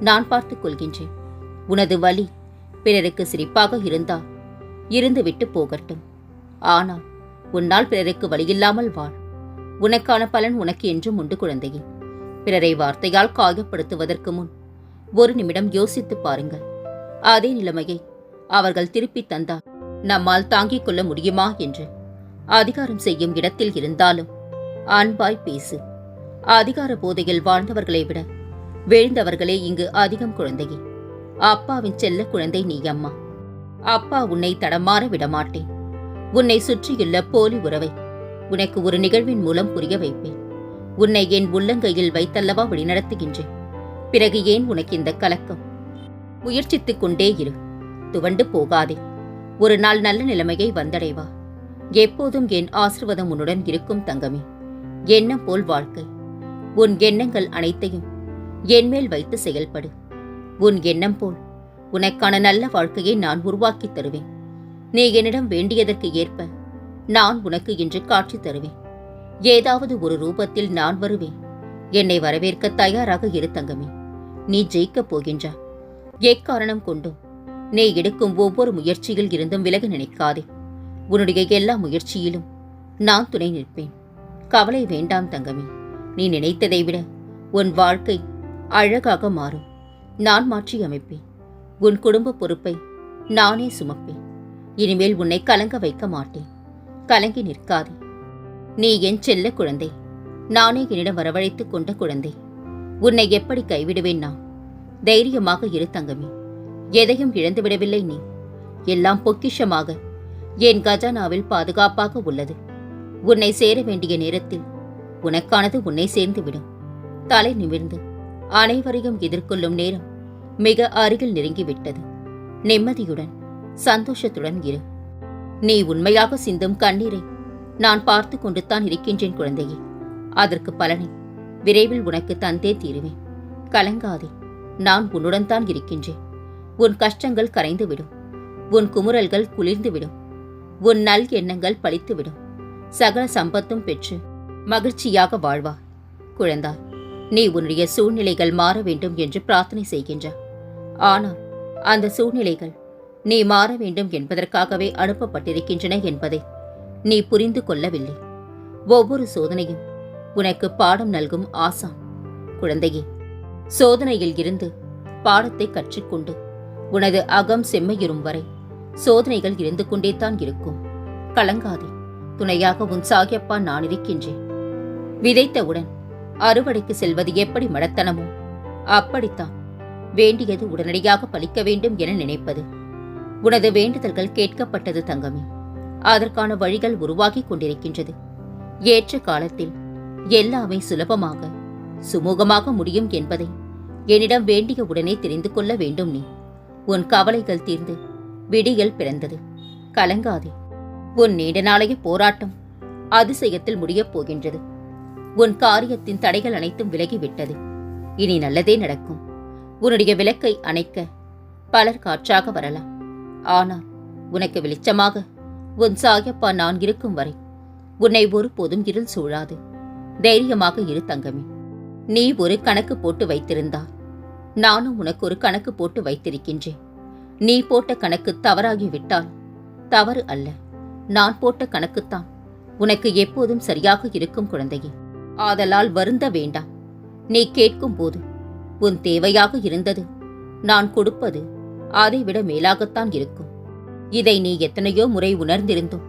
நான் பார்த்துக் கொள்கின்றேன். உனது வலி பிறருக்கு சிரிப்பாக இருந்தால் இருந்துவிட்டு போகட்டும். ஆனால் உன்னால் பிறருக்கு வழியில்லாமல் வாழ். உனக்கான பலன் உனக்கு என்றும் உண்டு குழந்தையே. பிறரை வார்த்தையால் காயப்படுத்துவதற்கு முன் ஒரு நிமிடம் யோசித்துப் பாருங்கள். அதே நிலைமையை அவர்கள் திருப்பித் தந்தால் நம்மால் தாங்கிக் கொள்ள முடியுமா என்று. அதிகாரம் செய்யும் இடத்தில் இருந்தாலும் அன்பாய் பேசு. அதிகார போதையில் வாழ்ந்தவர்களை விட வீழ்ந்தவர்களே இங்கு அதிகம் குழந்தையே. அப்பாவின் செல்ல குழந்தை நீ அம்மா. அப்பா உன்னை தடமாற விடமாட்டேன். உன்னை சுற்றியுள்ள போலி உறவை உனக்கு ஒரு நிகழ்வின் மூலம் புரிய வைப்பேன். உன்னை என் உள்ளங்கையில் வைத்தல்லவா வழிநடத்துகின்றேன். பிறகு ஏன் உனக்கு இந்த கலக்கம்? முயற்சித்துக் கொண்டே இரு. துவண்டு போகாதே. ஒரு நாள் நல்ல நிலைமையை வந்தடைவா. எப்போதும் என் ஆசிர்வாதம் உன்னுடன் இருக்கும் தங்கமே. எண்ணம் போல் வாழ்க்கை. உன் எண்ணங்கள் அனைத்தையும் என்மேல் வைத்து செயல்படு. உன் எண்ணம் போல் உனக்கான நல்ல வாழ்க்கையை நான் உருவாக்கித் தருவேன். நீ என்னிடம் வேண்டியதற்கு ஏற்ப நான் உனக்கு இன்று காட்சி தருவேன். ஏதாவது ஒரு ரூபத்தில் நான் வருவேன். என்னை வரவேற்க தயாராக இரு தங்கமே. நீ ஜெயிக்கப் போகின்றாய் எக்காரணம் கொண்டும் நீ எடுக்கும் ஒவ்வொரு முயற்சியில் இருந்தும் விலக நினைக்காதே. உன்னுடைய எல்லா முயற்சியிலும் நான் துணை நிற்பேன். கவலை வேண்டாம் தங்கமே. நீ நினைத்ததை விட உன் வாழ்க்கை அழகாக மாறும். நான் மாற்றி அமைப்பேன். உன் குடும்ப பொறுப்பை நானே சுமப்பேன். இனிமேல் உன்னை கலங்க வைக்க மாட்டேன். கலங்கி நிற்காதே. நீ என் செல்ல குழந்தை. நானே என்னிடம் வரவழைத்துக் கொண்ட குழந்தை. உன்னை எப்படி கைவிடுவேன் நான்? தைரியமாக இரு தங்கமே. எதையும் இழந்துவிடவில்லை நீ. எல்லாம் பொக்கிஷமாக. என் கஜானாவில் பாதுகாப்பாக உள்ளது. உன்னை சேர வேண்டிய நேரத்தில் உனக்கானது உன்னை சேர்ந்துவிடும். தலை நிமிர்ந்து அனைவரையும் எதிர்கொள்ளும் நேரம் மிக அருகில் நெருங்கிவிட்டது. நிம்மதியுடன் சந்தோஷத்துடன் இரு. நீ உண்மையாக சிந்தும் கண்ணீரை நான் பார்த்து கொண்டுத்தான் இருக்கின்றேன் குழந்தையே. அதற்கு பலனை விரைவில் உனக்கு தந்தே தீருவேன். கலங்காதே நான் உன்னுடன் தான் இருக்கின்றேன். உன் கஷ்டங்கள் கரைந்துவிடும். உன் குமுறல்கள் குளிர்ந்துவிடும். உன் நல் எண்ணங்கள் பழித்துவிடும். சகல சம்பத்தும் பெற்று மகிழ்ச்சியாக வாழ்வா குழந்தாய். நீ உன்னுடைய சூழ்நிலைகள் மாற வேண்டும் என்று பிரார்த்தனை செய்கின்றார் ஆனால் அந்த சூழ்நிலைகள் நீ மாற வேண்டும் என்பதற்காகவே அனுப்பப்பட்டிருக்கின்றன என்பதை நீ புரிந்து கொள்ளவில்லை. ஒவ்வொரு சோதனையும் உனக்கு பாடம் நல்கும் ஆசான். குழந்தையே சோதனையில் இருந்து பாடத்தை கற்றுக்கொண்டு உனது அகம் செம்மையுறும் வரை சோதனைகள் இருந்து கொண்டே தான் இருக்கும். கலங்காதே துணையாக உன் சாகியப்பா நான் இருக்கின்றேன் விதைத்தவுடன் அறுவடைக்கு செல்வது எப்படி மடத்தனமோ? அப்படித்தான். வேண்டியது உடனடியாக பலிக்க வேண்டும் என நினைப்பது. உனது வேண்டுதல்கள் கேட்கப்பட்டது தங்கமே. அதற்கான வழிகள் உருவாகிக் கொண்டிருக்கின்றது. ஏற்ற காலத்தில் எல்லாமே சுலபமாக சுமூகமாக முடியும் என்பதை என்னிடம் வேண்டிய உடனே தெரிந்து கொள்ள வேண்டும் நீ. உன் கவலைகள் தீர்ந்து விடியல் பிறந்தது. கலங்காதே. உன் நீண்ட நாளைய போராட்டம் அதிசயத்தில் முடியப் போகின்றது. உன் காரியத்தின் தடைகள் அனைத்தும் விலகிவிட்டது. இனி நல்லதே நடக்கும். உன்னுடைய விளக்கை அணைக்க பலர் காற்றாக வரலாம். ஆனால் உனக்கு வெளிச்சமாக உன் சாயப்பா நான் இருக்கும் வரை உன்னை ஒருபோதும் இருள் சூழாது. தைரியமாக இரு தங்கமே. நீ ஒரு கணக்கு போட்டு வைத்திருந்தால் நானும் உனக்கு ஒரு கணக்கு போட்டு வைத்திருக்கின்றேன். நீ போட்ட கணக்கு தவறாகிவிட்டால் தவறு அல்ல. நான் போட்ட கணக்குத்தான் உனக்கு எப்போதும் சரியாக இருக்கும் குழந்தையே. ஆதலால் வருந்த வேண்டாம். நீ கேட்கும் போது உன் தேவையாக இருந்தது நான் கொடுப்பது அதைவிட மேலாகத்தான் இருக்கும். இதை நீ எத்தனையோ முறை உணர்ந்திருந்தும்.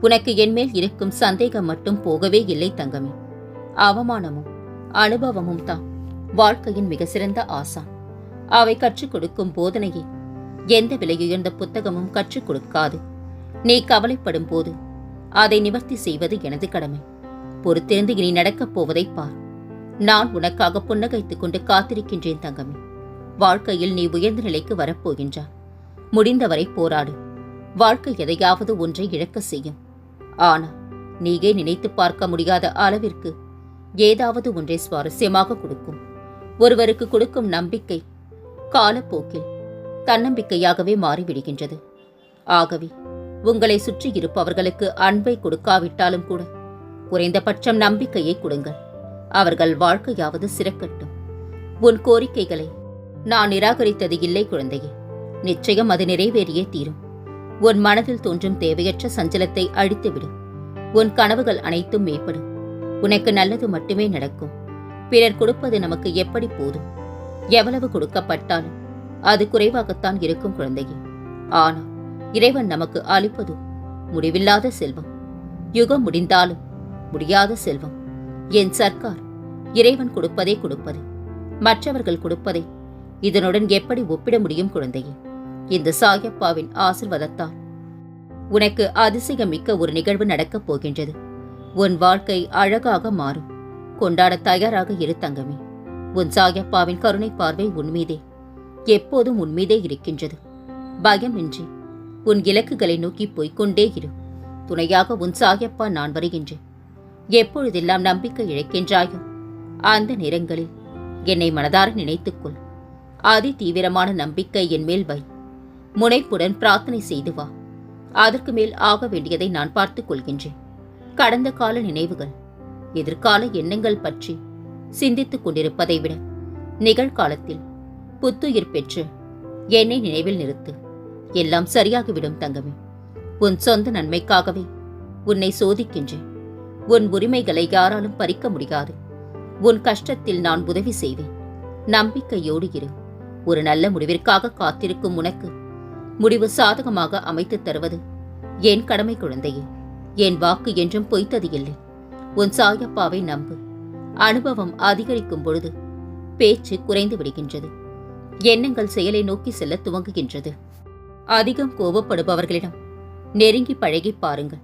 உனக்கு என்மேல் இருக்கும் சந்தேகம் மட்டும் போகவே இல்லை தங்கமே. அவமானமும் அனுபவமும் தான் வாழ்க்கையின் மிக சிறந்த ஆசான் அவை கற்றுக் கொடுக்கும் போதனையே எந்த விலையுயர்ந்த புத்தகமும் கற்றுக் கொடுக்காது. நீ கவலைப்படும் போது அதை நிவர்த்தி செய்வது எனது கடமை. பொறுத்திருந்து இனி நடக்கப் போவதை பார். நான் உனக்காக புன்னகைத்துக் கொண்டு காத்திருக்கின்றேன் தங்கமே. வாழ்க்கையில் நீ உயர்ந்த நிலைக்கு வரப்போகின்றாய். முடிந்தவரை போராடு. வாழ்க்கை எதையாவது ஒன்றை இழக்க செய்யும். ஆனால் நீயே நினைத்து பார்க்க முடியாத அளவிற்கு ஏதாவது ஒன்றை சுவாரஸ்யமாக கொடுக்கும். ஒருவருக்கு கொடுக்கும் நம்பிக்கை காலப்போக்கில் தன்னம்பிக்கையாகவே மாறிவிடுகின்றது. ஆகவே உங்களை சுற்றி இருப்பவர்களுக்கு அன்பை கொடுக்காவிட்டாலும் கூட குறைந்தபட்சம் நம்பிக்கையை கொடுங்கள். அவர்கள் வாழ்க்கையாவது சிறக்கட்டும். உன் கோரிக்கைகளை நான் நிராகரித்தது இல்லை குழந்தையே. நிச்சயம் அது நிறைவேறியே தீரும். உன் மனதில் தோன்றும் தேவையற்ற சஞ்சலத்தை அழித்துவிடும் உன் கனவுகள் அனைத்தும் மேம்படும். உனக்கு நல்லது மட்டுமே நடக்கும். பிறர் கொடுப்பது நமக்கு எப்படி போதும்? எவ்வளவு கொடுக்கப்பட்டாலும் அது குறைவாகத்தான் இருக்கும் குழந்தையே. ஆனால் இறைவன் நமக்கு அளிப்பதும் முடிவில்லாத செல்வம். யுகம் முடிந்தாலும் முடியாத செல்வம். என் சர்க்கார் இறைவன் கொடுப்பதே கொடுப்பது. மற்றவர்கள் கொடுப்பதை. இதனுடன் எப்படி ஒப்பிட முடியும் குழந்தையே? இந்த சாயப்பாவின் ஆசிர்வாதத்தால். உனக்கு அதிசயமிக்க ஒரு நிகழ்வு நடக்கப் போகின்றது. உன் வாழ்க்கை அழகாக மாறும். கொண்டாட தயாராக இரு தங்கமே. உன் சாயப்பாவின் கருணை பார்வை உன்மீதே எப்போதும் உன்மீதே இருக்கின்றது. பயமின்றி உன் இலக்குகளை நோக்கி போய்கொண்டே இரு. துணையாக உன் சாயப்பா நான் வருகின்றேன். எப்பொழுதெல்லாம் நம்பிக்கை இழைக்கின்றாயோ அந்த நேரங்களில் என்னை மனதார நினைத்துக்கொள். அதி தீவிரமான நம்பிக்கை என் மேல் வை. முனைப்புடன் பிரார்த்தனை செய்து வா. அதற்கு மேல் ஆக வேண்டியதை நான் பார்த்துக் கொள்கின்றேன். கடந்த கால நினைவுகள் எதிர்கால எண்ணங்கள் பற்றி சிந்தித்துக் கொண்டிருப்பதை விட நிகழ்காலத்தில் புத்துயிர் பெற்று என்னை நினைவில் நிறுத்து. எல்லாம் சரியாகிவிடும் தங்கமே. உன் சொந்த நன்மைக்காகவே உன்னை சோதிக்கின்றேன். உன் உரிமைகளை யாராலும் பறிக்க முடியாது. உன் கஷ்டத்தில் நான் உதவி செய்வேன். நம்பிக்கையோடு இரு. ஒரு நல்ல முடிவிற்காக காத்திருக்கும் உனக்கு முடிவு சாதகமாக அமைத்துத் தருவது என் கடமை குழந்தையே. என் வாக்கு என்றும் பொய்த்தது இல்லை. உன் சாயப்பாவை நம்பு. அனுபவம் அதிகரிக்கும் பொழுது பேச்சு குறைந்து விடுகின்றது. எண்ணங்கள் செயலை நோக்கி செல்ல துவங்குகின்றது. அதிகம் கோபப்படுபவர்களிடம் நெருங்கி பழகி பாருங்கள்.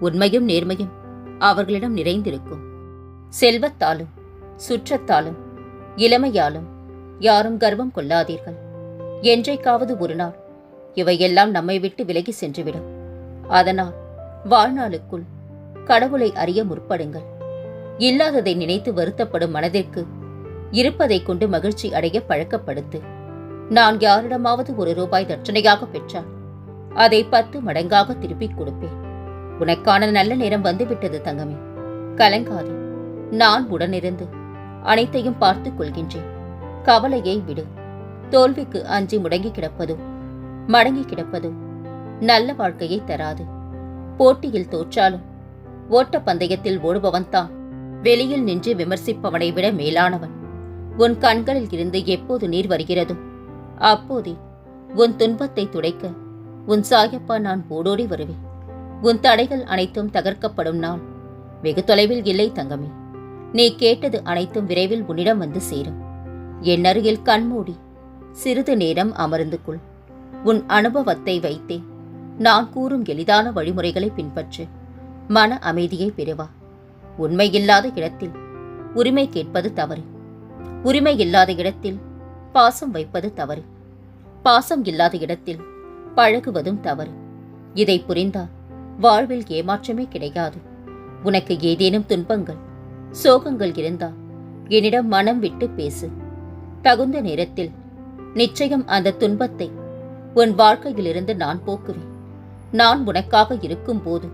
உண்மையும் நேர்மையும் அவர்களிடம் நிறைந்திருக்கும். செல்வத்தாலும் சுற்றத்தாலும் இளமையாலும் யாரும் கர்வம் கொள்ளாதீர்கள். என்றைக்காவது ஒரு நாள் இவையெல்லாம் நம்மை விட்டு விலகி சென்றுவிடும். அதனால் வாழ்நாளுக்குள் கடவுளை அறிய முற்படுங்கள். இல்லாததை நினைத்து வருத்தப்படும் மனதிற்கு இருப்பதைக் கொண்டு மகிழ்ச்சி அடைய பழக்கப்படுத்து. நான் யாரிடமாவது ஒரு ரூபாய் தட்சணையாக பெற்றால் அதை பத்து மடங்காக திருப்பிக் கொடுப்பேன். உனக்கான நல்ல நேரம் வந்துவிட்டது தங்கமே. கலங்காதே. நான் உடனிருந்து அனைத்தையும் பார்த்துக் கொள்கின்றேன். கவலையை விடு. தோல்விக்கு அஞ்சி முடங்கி கிடப்பதும் மடங்கி கிடப்பதும் நல்ல வாழ்க்கையை தராது. போட்டியில் தோற்றாலும் ஓட்ட பந்தயத்தில் ஓடுபவன் தான். வெளியில் நின்று விமர்சிப்பவனை விட மேலானவன். உன் கண்களில் இருந்து எப்போது நீர் வருகிறதோ அப்போதே உன் துன்பத்தை துடைக்க உன் சாயப்பா நான் ஓடோடி வருவேன். உன் தடைகள் அனைத்தும் தகர்க்கப்படும் நாள் வெகு தொலைவில் இல்லை தங்கமே. நீ கேட்டது அனைத்தும் விரைவில் உன்னிடம் வந்து சேரும். என் அருகில் கண்மூடி சிறிது நேரம் அமர்ந்து கொள். உன் அனுபவத்தை வைத்தே. நான் கூறும் எளிதான வழிமுறைகளை பின்பற்று. மன அமைதியை பெறுவா. உண்மை இல்லாத இடத்தில் உரிமை கேட்பது தவறு. உரிமை இல்லாத இடத்தில் பாசம் வைப்பது தவறு. பாசம் இல்லாத இடத்தில் பழகுவதும் தவறு. இதை புரிந்தால் வாழ்வில் ஏமாற்றமே கிடையாது. உனக்கு ஏதேனும் துன்பங்கள் சோகங்கள் இருந்தால் என்னிடம் மனம் விட்டு பேசு. தகுந்த நேரத்தில் நிச்சயம் அந்த துன்பத்தை உன் வாழ்க்கையிலிருந்து நான் போக்குவேன். நான் உனக்காக இருக்கும்போது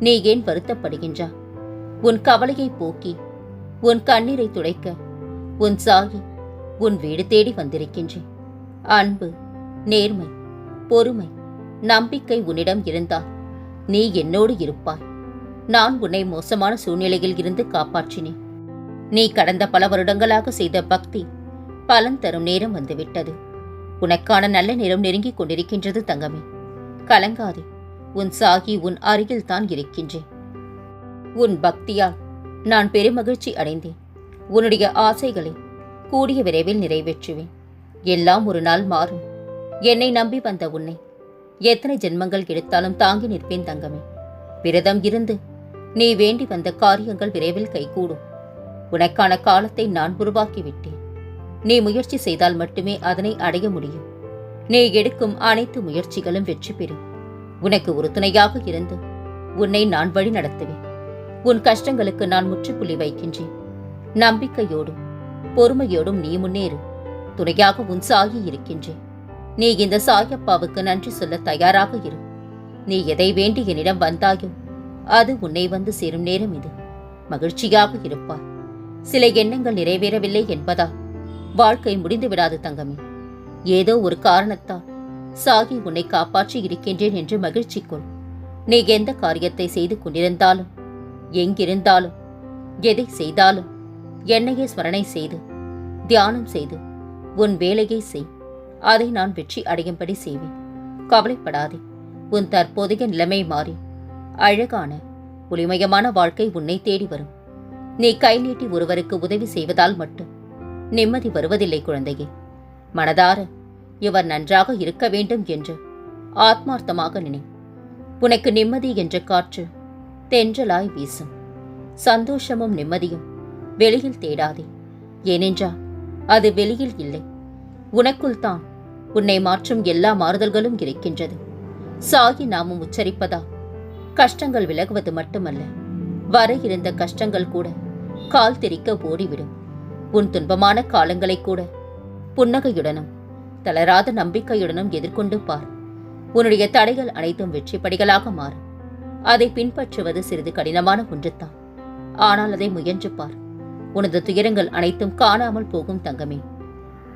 நீ ஏன் வருத்தப்படுகின்றா? உன் கவலையை போக்கி உன் கண்ணீரை துடைக்க உன் சாயி உன் வீடு தேடி வந்திருக்கின்றேன். அன்பு நேர்மை பொறுமை நம்பிக்கை உன்னிடம் இருந்தால் நீ என்னோடு இருப்பாய். நான் உன்னை மோசமான சூழ்நிலையில் இருந்து காப்பாற்றினேன். நீ கடந்த பல வருடங்களாக செய்த பக்தி பலன் தரும் நேரம் வந்துவிட்டது. உனக்கான நல்ல நேரம் நெருங்கிக் கொண்டிருக்கின்றது தங்கமே. கலங்காதே. உன் சாகி உன் அருகில் தான் இருக்கின்றேன். உன் பக்தியால் நான் பெருமகிழ்ச்சி அடைந்தேன். உன்னுடைய ஆசைகளை கூடிய விரைவில் நிறைவேற்றுவேன். எல்லாம் ஒரு நாள் மாறும். என்னை நம்பி வந்த உன்னை எத்தனை ஜென்மங்கள் எடுத்தாலும் தாங்கி நிற்பேன் தங்கமே. விரதம் இருந்து நீ வேண்டி வந்த காரியங்கள் விரைவில் கைகூடும். உனக்கான காலத்தை நான் உருவாக்கிவிட்டேன். நீ முயற்சி செய்தால் மட்டுமே அதனை அடைய முடியும். நீ எடுக்கும் அனைத்து முயற்சிகளும் வெற்றி பெறும். உனக்கு ஒரு துணையாக இருந்து உன்னை நான் வழி நடத்துவேன். உன் கஷ்டங்களுக்கு நான் முற்றுப்புள்ளி வைக்கின்றேன். நம்பிக்கையோடும் பொறுமையோடும் நீ முன்னேறு. துணையாக உன் சாயி இருக்கின்றேன். நீ இந்த சாயப்பாவுக்கு நன்றி சொல்ல தயாராக இரு. நீ எதை வேண்டி என்னிடம் வந்தாயோ அது உன்னை வந்து சேரும் நேரம் இது. மகிழ்ச்சியாக இருப்பார் சில எண்ணங்கள் நிறைவேறவில்லை என்பதால் வாழ்க்கை முடிந்து விடாது தங்கமே. ஏதோ ஒரு காரணத்தால் சாகி உன்னை காப்பாற்றி இருக்கின்றேன் என்று மகிழ்ச்சி கொள் நீ எந்த காரியத்தை செய்து கொண்டிருந்தாலும் எங்கிருந்தாலும் எதை செய்தாலும் என்னையே ஸ்மரணை செய்து தியானம் செய்து உன் வேலையை செய். அதை நான் வெற்றி அடையும்படி செய்வேன். கவலைப்படாதே. உன் தற்போதைய நிலைமை மாறி. அழகான ஒளிமயமான வாழ்க்கை உன்னை தேடி வரும். நீ கை நீட்டி ஒருவருக்கு உதவி செய்வதால் மட்டும். நிம்மதி வருவதில்லை குழந்தையே. மனதார இவர் நன்றாக இருக்க வேண்டும் என்று ஆத்மார்த்தமாக நினை. உனக்கு நிம்மதி என்ற காற்று தென்றலாய் வீசும். சந்தோஷமும் நிம்மதியும் வெளியில் தேடாதே. ஏனென்றால் அது வெளியில் இல்லை. உனக்குள் தான் உன்னை மாற்றும் எல்லா மாறுதல்களும் இருக்கின்றது. சாகி நாமும் உச்சரிப்பதா? கஷ்டங்கள் விலகுவது மட்டுமல்ல. வர இருந்த கஷ்டங்கள் கூட கால் தெரிக்க ஓடிவிடும். உன் துன்பமான காலங்களை கூட புன்னகையுடனும் தளராத நம்பிக்கையுடனும் எதிர்கொண்டு பார். உன்னுடைய தடைகள் அனைத்தும் வெற்றி படிகளாக மாறும் அதை பின்பற்றுவது சிறிது கடினமான ஒன்றுதான். ஆனால் அதை முயன்று பார். உனது துயரங்கள் அனைத்தும் காணாமல் போகும் தங்கமே.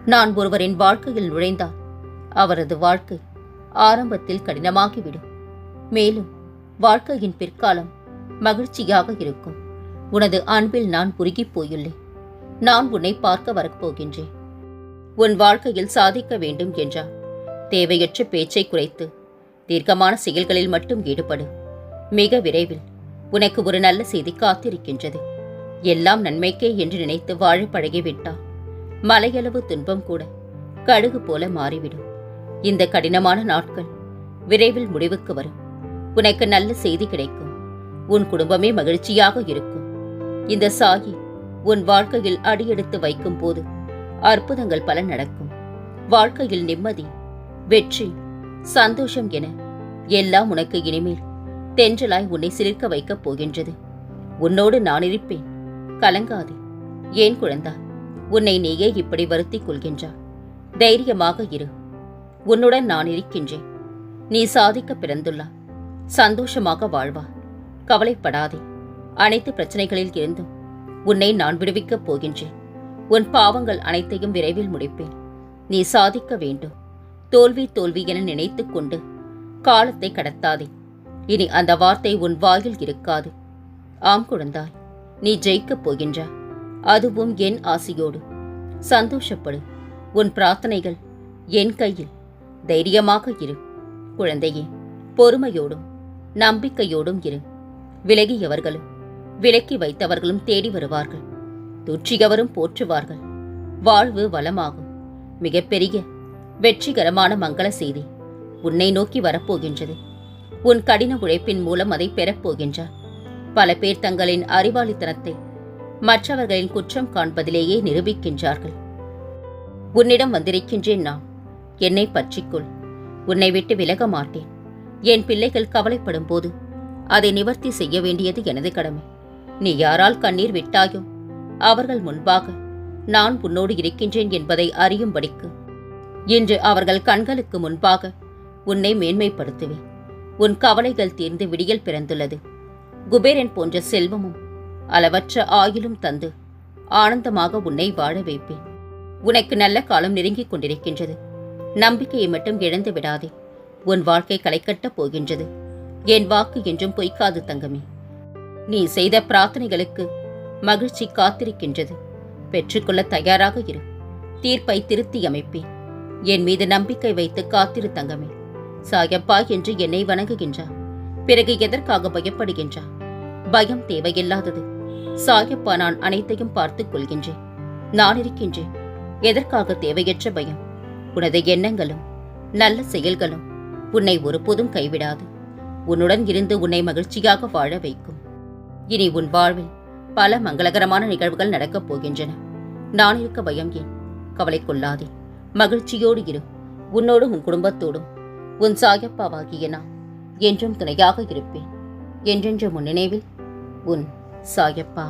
நான் ஒருவரின் வாழ்க்கையில் நுழைந்தால் அவரது வாழ்க்கை ஆரம்பத்தில் கடினமாகிவிடும். மேலும் வாழ்க்கையின் பிற்காலம் மகிழ்ச்சியாக இருக்கும். உனது அன்பில் நான் உருகிப் போயுள்ளேன். நான் உன்னை பார்க்க வரப்போகின்றேன். உன் வாழ்க்கையில் சாதிக்க வேண்டும் என்றார். தேவையற்ற பேச்சை குறைத்து தீர்க்கமான செயல்களில் மட்டும் ஈடுபடு. மிக விரைவில் உனக்கு ஒரு நல்ல செய்தி காத்திருக்கின்றது. எல்லாம் நன்மைக்கே என்று நினைத்து வாழ பழகிவிட்டார் மலையளவு துன்பம் கூட கடுகு போல மாறிவிடும். இந்த கடினமான நாட்கள் விரைவில் முடிவுக்கு வரும். உனக்கு நல்ல செய்தி கிடைக்கும். உன் குடும்பமே மகிழ்ச்சியாக இருக்கும். இந்த சாகி உன் வாழ்க்கையில் அடியெடுத்து வைக்கும் போது அற்புதங்கள் பல நடக்கும். வாழ்க்கையில் நிம்மதி வெற்றி சந்தோஷம் என எல்லாம் உனக்கு இனிமேல் தென்றலாய் உன்னை சிலிர்க்க வைக்கப் போகின்றது. உன்னோடு நான் இருப்பேன். கலங்காதே. ஏன் குழந்தா? உன்னை நீயே இப்படி வருத்திக் கொள்கின்றாய் தைரியமாக இரு. உன்னுடன் நான் இருக்கின்றேன். நீ சாதிக்க பிறந்துள்ளாய் சந்தோஷமாக வாழ்வா. கவலைப்படாதே. அனைத்து பிரச்சனைகளில் இருந்தும் உன்னை நான் விடுவிக்கப் போகின்றேன். உன் பாவங்கள் அனைத்தையும் விரைவில் முடிப்பேன். நீ சாதிக்க வேண்டும். தோல்வி தோல்வி என நினைத்து கொண்டு காலத்தை கடத்தாதே. இனி அந்த வார்த்தை உன் வாயில் இருக்காது. ஆம் குழந்தாய் நீ ஜெயிக்கப் போகின்றாய். அதுவும் என் ஆசையோடு. சந்தோஷப்படு. உன் பிரார்த்தனைகள் என் கையில். தைரியமாக இரு. குழந்தையே பொறுமையோடும் நம்பிக்கையோடும் இரு. விலகியவர்களும் விலக்கி வைத்தவர்களும் தேடி வருவார்கள். துற்றியவரும் போற்றுவார்கள். வாழ்வு வளமாகும். மிகப்பெரிய வெற்றிகரமான மங்கள செய்தி உன்னை நோக்கி வரப்போகின்றது. உன் கடின உழைப்பின் மூலம் அதை பெறப்போகின்றார். பல பேர் தங்களின் அறிவாளித்தனத்தை மற்றவர்களின் குற்றம் காண்பதிலேயே நிரூபிக்கின்றார்கள். உன்னிடம் வந்திருக்கின்றேன் நான். என்னை பற்றிக்கொள். உன்னை விட்டு விலக மாட்டேன். என் பிள்ளைகள் கவலைப்படும் போது அதை நிவர்த்தி செய்ய வேண்டியது எனது கடமை. நீ யாரால் கண்ணீர் விட்டாயோ அவர்கள் முன்பாக நான் உன்னோடு இருக்கின்றேன் என்பதை அறியும்படிக்கு இன்று அவர்கள் கண்களுக்கு முன்பாக உன்னை மேன்மைப்படுத்துவேன். உன் கவலைகள் தீர்ந்து விடியல் பிறந்துள்ளது. குபேரன் போன்ற செல்வமும் அளவற்ற ஆயிலும் தந்து ஆனந்தமாக உன்னை வாழ வைப்பேன். உனக்கு நல்ல காலம் நெருங்கிக் கொண்டிருக்கின்றது. நம்பிக்கையை மட்டும் இழந்து விடாதே. உன் வாழ்க்கை களைக்கட்டப் போகின்றது. என் வாக்கு என்றும் பொய்க்காது தங்கமே. நீ செய்த பிரார்த்தனைகளுக்கு மகிழ்ச்சி காத்திருக்கின்றது. பெற்றுக்கொள்ள தயாராக இரு. தீர்ப்பை திருத்தி அமைப்பேன். என் மீது நம்பிக்கை வைத்து காத்திரு தங்கமே. சாயப்பா என்று என்னை வணங்குகின்றார். பிறகு எதற்காக பயப்படுகின்றார்? பயம் தேவையில்லாதது. சாயப்பா நான் அனைத்தையும் பார்த்துக் கொள்கின்றேன். நான் இருக்கின்றேன். எதற்காக தேவையற்ற பயம்? உனது எண்ணங்களும் நல்ல செயல்களும் உன்னை ஒருபோதும் கைவிடாது. உன்னுடன் இருந்து உன்னை மகிழ்ச்சியாக வாழ வைக்கும். இனி உன் வாழ்வில் பல மங்களகரமான நிகழ்வுகள் நடக்கப் போகின்றன. நான் இருக்க பயம் ஏன்? கவலை கொள்ளாதே. மகிழ்ச்சியோடு இரு. உன்னோடும் உன் குடும்பத்தோடும். உன் சாயப்பாவாகிய நான் என்றும் துணையாக இருப்பேன். என்றென்று முன் நினைவில் உன் சாயப்பா